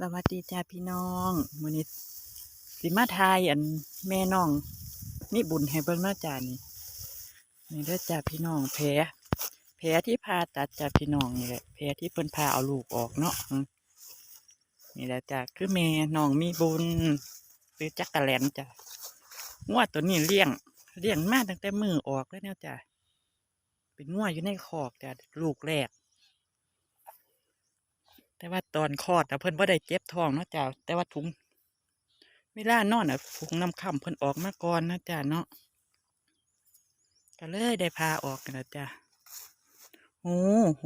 สวัสดีจ้าพี่น้องมือนี้สิมาทายอันแม่น้องนี่บุญให้เบิ่งเนาจานี่นี่เด้อจ้าพี่น้องแผลแผลที่ผ่าตัดจ้าพี่น้องนี่แหละแผลที่เพิ่นพาเอาลูกออกเนาะนี่แหละจ้าคือแม่น้องมีบุญซื้อจักกะแลนจ้างวดตัวนี้เลี้ยงเลี้ยงมาตั้งแต่มือออกแล้วเนี่ยจ้าเป็นงวดอยู่ในคอกจ้าลูกแรก แต่ว่าตอนคลอดอะเพิ่นบ่าได้เจ็บท้องเนาะจ้ะแต่ว่าถุงเวลานอนอะถุงน้ำค่ำเพิ่นออกมาก่อนนะจ้ะเนาะก็เลยได้พาออกกันนะจ้ะโอ้โห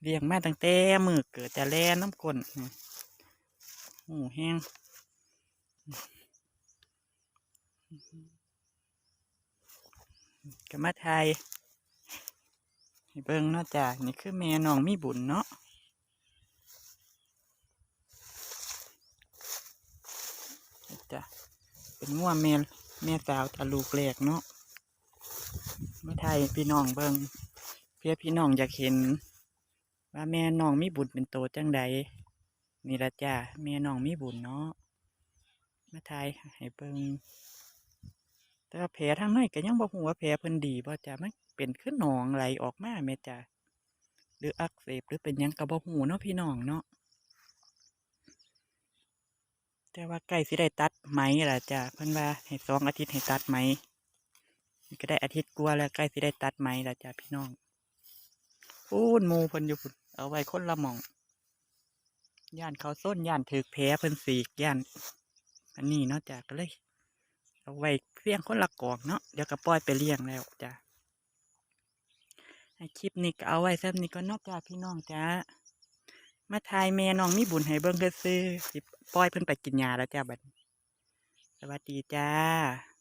เลี้ยงมาตั้งแต่มือเกิดจะแล่น้ำก้นนี่โอ้แห้งก็มไทย เบิ่งเนาะจ้ะนี่คือแม่น้องมีบุญเนาะจ้ะเป็นง่วแม่แม่สาวตาลูกแรกเนาะมาไทยพี่น้องเบิ่งเพื่อพี่น้องอยากเห็น ว่าแม่น้องมีบุญเป็นโตจังใดนี่ละจ้ะแม่น้องมีบุญเนาะมาไทยให้เบิ่ง แต่แผลทางในก็ยังบ่ฮู้ว่าแผลเพิ่นดีบ่จ้ะมันเป็นขึ้นหนองไหลออกมาแม่จ้ะหรืออักเสบหรือเป็นยังก็บ่ฮู้เนาะพี่น้องเนาะแต่ว่าใกล้สิได้ตัดไหมล่ะจ้ะเพิ่นว่าให้สองอาทิตย์ให้ตัดไหมก็ได้อาทิตย์กว่าแล้วใกล้สิได้ตัดไหมล่ะจ้ะพี่น้องพูนหมูเพิ่นอยู่พุ่นเอาไว้คนละหมอง ย่านเขาส้นย่านถือแผลเพิ่นสีกย่าน อันนี้เนาะจ้ะก็เลย เอาไว้ เลี้ยงคนละกองเนาะเดี๋ยวก็ปล่อยไปเลี้ยงแล้วจ้ะคลิปนี้ก็เอาไว้ซ้ำนี้ก็นอกจากพี่น้องจ้ะมาทายแม่น้องมีบุญให้เบิ้งเด้อซื้อปล่อยเพิ่นไปกินยาแล้วจ้ะบัดสวัสดีจ้า